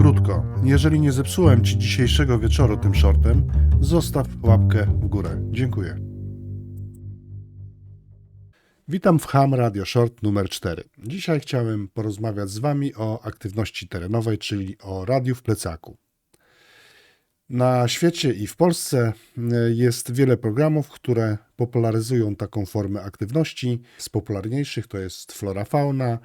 Krótko, jeżeli nie zepsułem Ci dzisiejszego wieczoru tym shortem, zostaw łapkę w górę. Dziękuję. Witam w Ham Radio Short numer 4. Dzisiaj chciałem porozmawiać z Wami o aktywności terenowej, czyli o radiu w plecaku. Na świecie i w Polsce y, jest wiele programów, które popularyzują taką formę aktywności. Z popularniejszych to jest Flora Fauna,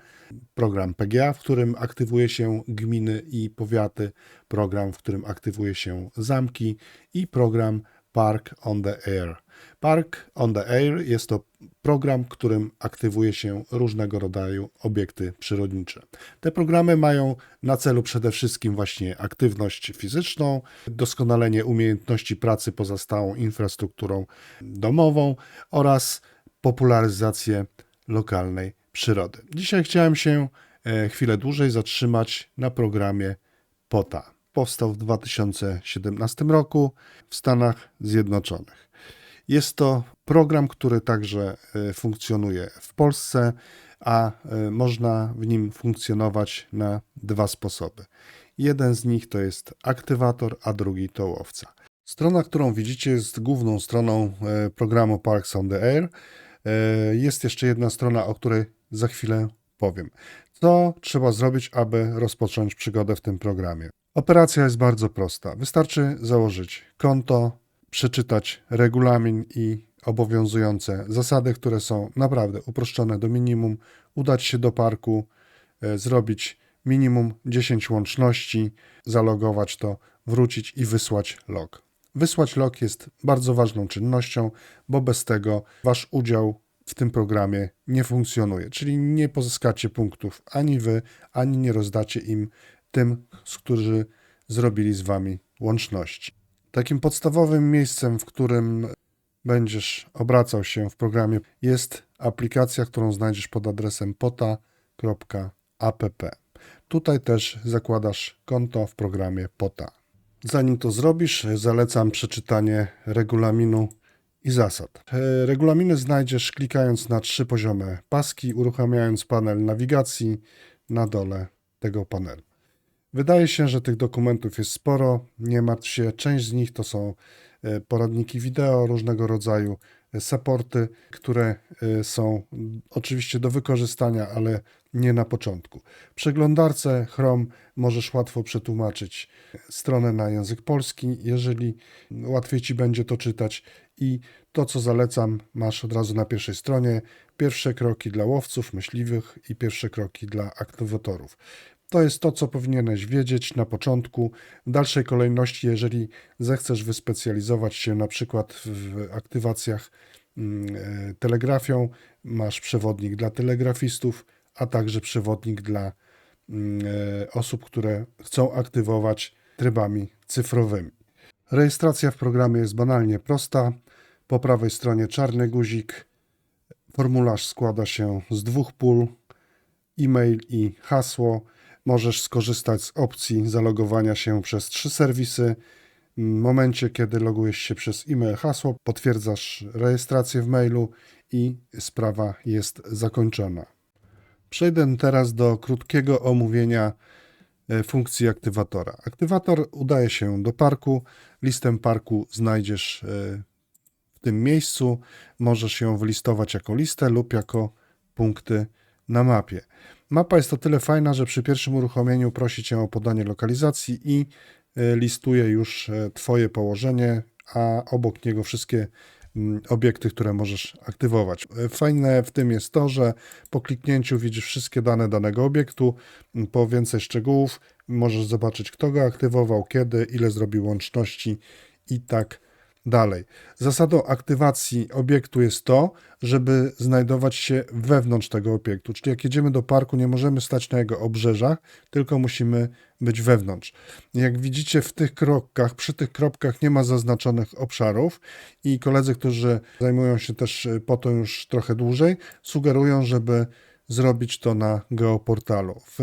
program PGA, w którym aktywuje się gminy i powiaty, program, w którym aktywuje się zamki i program Park on the Air. Park on the Air jest to program, którym aktywuje się różnego rodzaju obiekty przyrodnicze. Te programy mają na celu przede wszystkim właśnie aktywność fizyczną, doskonalenie umiejętności pracy poza stałą infrastrukturą domową oraz popularyzację lokalnej przyrody. Dzisiaj chciałem się e, chwilę dłużej zatrzymać na programie POTA. Powstał w 2017 roku w Stanach Zjednoczonych. Jest to program, który także e, funkcjonuje w Polsce, a e, można w nim funkcjonować na dwa sposoby. Jeden z nich to jest aktywator, a drugi to łowca. Strona, którą widzicie, jest główną stroną e, programu Parks on the Air. Jest jeszcze jedna strona, o której za chwilę powiem. Co trzeba zrobić, aby rozpocząć przygodę w tym programie? Operacja jest bardzo prosta. Wystarczy założyć konto, przeczytać regulamin i obowiązujące zasady, które są naprawdę uproszczone do minimum, udać się do parku, e, zrobić minimum 10 łączności, zalogować to, wrócić i wysłać log. Wysłać log jest bardzo ważną czynnością, bo bez tego wasz udział w tym programie nie funkcjonuje, czyli nie pozyskacie punktów ani wy, ani nie rozdacie im tym, z którzy zrobili z wami łączności. Takim podstawowym miejscem, w którym będziesz obracał się w programie, jest aplikacja, którą znajdziesz pod adresem pota.app. Tutaj też zakładasz konto w programie POTA. Zanim to zrobisz, zalecam przeczytanie regulaminu i zasad. E, Regulaminy znajdziesz klikając na trzy poziome paski, uruchamiając panel nawigacji na dole tego panelu. Wydaje się, że tych dokumentów jest sporo. Nie martw się, część z nich to są e, poradniki wideo różnego rodzaju, e, supporty, które e, są oczywiście do wykorzystania, ale nie na początku. W przeglądarce Chrome możesz łatwo przetłumaczyć stronę na język polski, jeżeli łatwiej ci będzie to czytać. I to, co zalecam, masz od razu na pierwszej stronie. Pierwsze kroki dla łowców, myśliwych i pierwsze kroki dla aktywatorów. To jest to, co powinieneś wiedzieć na początku. W dalszej kolejności, jeżeli zechcesz wyspecjalizować się na przykład w aktywacjach mm, e, telegrafią, masz przewodnik dla telegrafistów, a także przewodnik dla mm, e, osób, które chcą aktywować trybami cyfrowymi. Rejestracja w programie jest banalnie prosta. Po prawej stronie czarny guzik. Formularz składa się z dwóch pól: e-mail i hasło. Możesz skorzystać z opcji zalogowania się przez trzy serwisy. W momencie, kiedy logujesz się przez e-mail, hasło, potwierdzasz rejestrację w mailu i sprawa jest zakończona. Przejdę teraz do krótkiego omówienia e, funkcji aktywatora. Aktywator udaje się do parku. Listę parku znajdziesz e, w tym miejscu. Możesz ją wylistować jako listę lub jako punkty na mapie. Mapa jest o tyle fajna, że przy pierwszym uruchomieniu prosi Cię o podanie lokalizacji i e, listuje już e, Twoje położenie, a obok niego wszystkie mm, obiekty, które możesz aktywować. E, fajne w tym jest to, że po kliknięciu widzisz wszystkie dane danego obiektu, mm, po więcej szczegółów możesz zobaczyć kto go aktywował, kiedy, ile zrobił łączności i tak Dalej. Zasadą aktywacji obiektu jest to, żeby znajdować się wewnątrz tego obiektu. Czyli jak jedziemy do parku, nie możemy stać na jego obrzeżach, tylko musimy być wewnątrz. Jak widzicie w tych kropkach, przy tych kropkach nie ma zaznaczonych obszarów i koledzy, którzy zajmują się też po to już trochę dłużej, sugerują, żeby zrobić to na geoportalu. W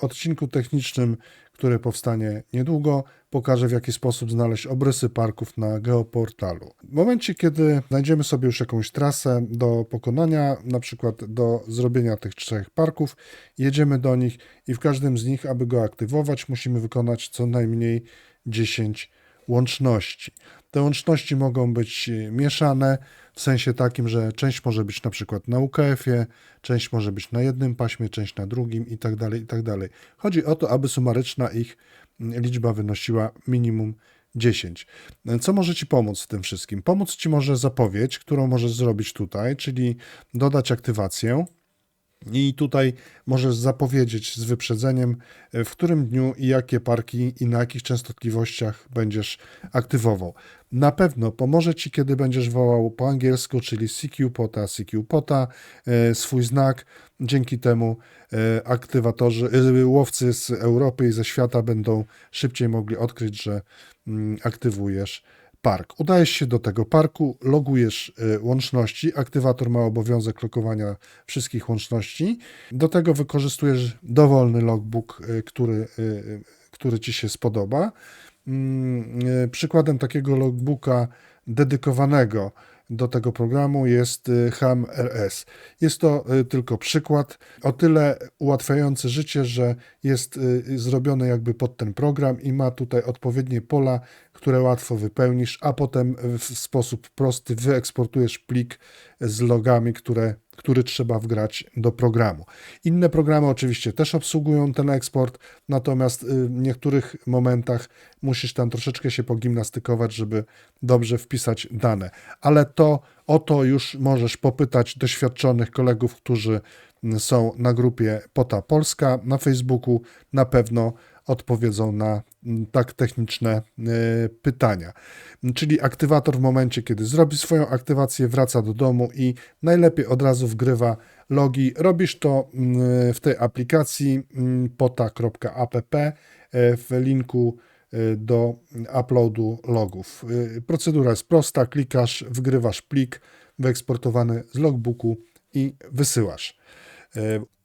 odcinku technicznym, który powstanie niedługo, pokaże w jaki sposób znaleźć obrysy parków na geoportalu. W momencie, kiedy znajdziemy sobie już jakąś trasę do pokonania, na przykład do zrobienia tych trzech parków, jedziemy do nich i w każdym z nich, aby go aktywować, musimy wykonać co najmniej 10 łączności. Te łączności mogą być e, mieszane w sensie takim, że część może być na przykład na UKF-ie, część może być na jednym paśmie, część na drugim i tak dalej, i tak dalej. Chodzi o to, aby sumaryczna ich liczba wynosiła minimum 10. Co może Ci pomóc w tym wszystkim? Pomóc Ci może zapowiedź, którą możesz zrobić tutaj, czyli dodać aktywację. I tutaj możesz zapowiedzieć z wyprzedzeniem, w którym dniu i jakie parki i na jakich częstotliwościach będziesz aktywował. Na pewno pomoże Ci, kiedy będziesz wołał po angielsku, czyli CQ POTA, CQ POTA, e, swój znak. Dzięki temu e, aktywatorzy, e, łowcy z Europy i ze świata będą szybciej mogli odkryć, że mm, aktywujesz park. Udajesz się do tego parku, logujesz y, łączności. Aktywator ma obowiązek logowania wszystkich łączności. Do tego wykorzystujesz dowolny logbook, y, który, y, który ci się spodoba. Mm, przykładem takiego logbooka dedykowanego do tego programu jest HAM RS. Jest to tylko przykład, o tyle ułatwiający życie, że jest zrobiony jakby pod ten program i ma tutaj odpowiednie pola, które łatwo wypełnisz, a potem w sposób prosty wyeksportujesz plik z logami, które, który trzeba wgrać do programu. Inne programy oczywiście też obsługują ten eksport, natomiast w niektórych momentach musisz tam troszeczkę się pogimnastykować, żeby dobrze wpisać dane. Ale to o to już możesz popytać doświadczonych kolegów, którzy są na grupie Pota Polska na Facebooku. Na pewno odpowiedzą na mm, tak techniczne e, pytania. Czyli aktywator w momencie, kiedy zrobi swoją aktywację, wraca do domu i najlepiej od razu wgrywa logi. Robisz to mm, w tej aplikacji mm, pota.app e, w linku e, do uploadu logów. Procedura jest prosta, klikasz, wgrywasz plik wyeksportowany z logbooku i wysyłasz.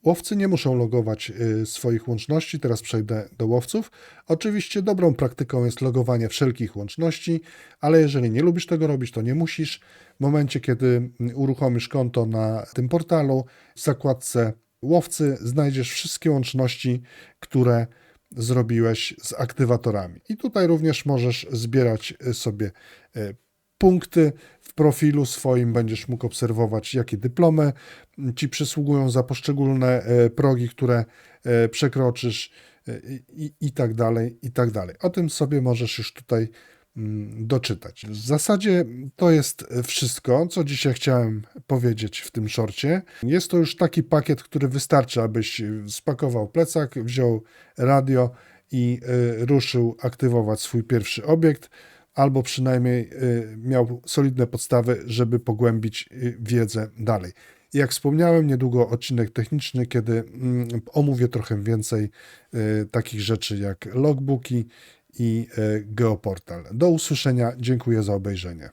Łowcy nie muszą logować y, swoich łączności, teraz przejdę do łowców. Oczywiście dobrą praktyką jest logowanie wszelkich łączności, ale jeżeli nie lubisz tego robić, to nie musisz. W momencie, kiedy uruchomisz konto na tym portalu, w zakładce łowcy znajdziesz wszystkie łączności, które zrobiłeś z aktywatorami. I tutaj również możesz zbierać sobie y, punkty w profilu swoim, będziesz mógł obserwować, jakie dyplomy ci przysługują za poszczególne e, progi, które e, przekroczysz e, i, i tak dalej, i tak dalej. O tym sobie możesz już tutaj mm, doczytać. W zasadzie to jest wszystko, co dzisiaj chciałem powiedzieć w tym szorcie. Jest to już taki pakiet, który wystarczy, abyś spakował plecak, wziął radio i ruszył aktywować swój pierwszy obiekt albo przynajmniej y, miał solidne podstawy, żeby pogłębić y, wiedzę dalej. Jak wspomniałem, niedługo odcinek techniczny, kiedy mm, omówię trochę więcej y, takich rzeczy jak logbooki i geoportal. Do usłyszenia, dziękuję za obejrzenie.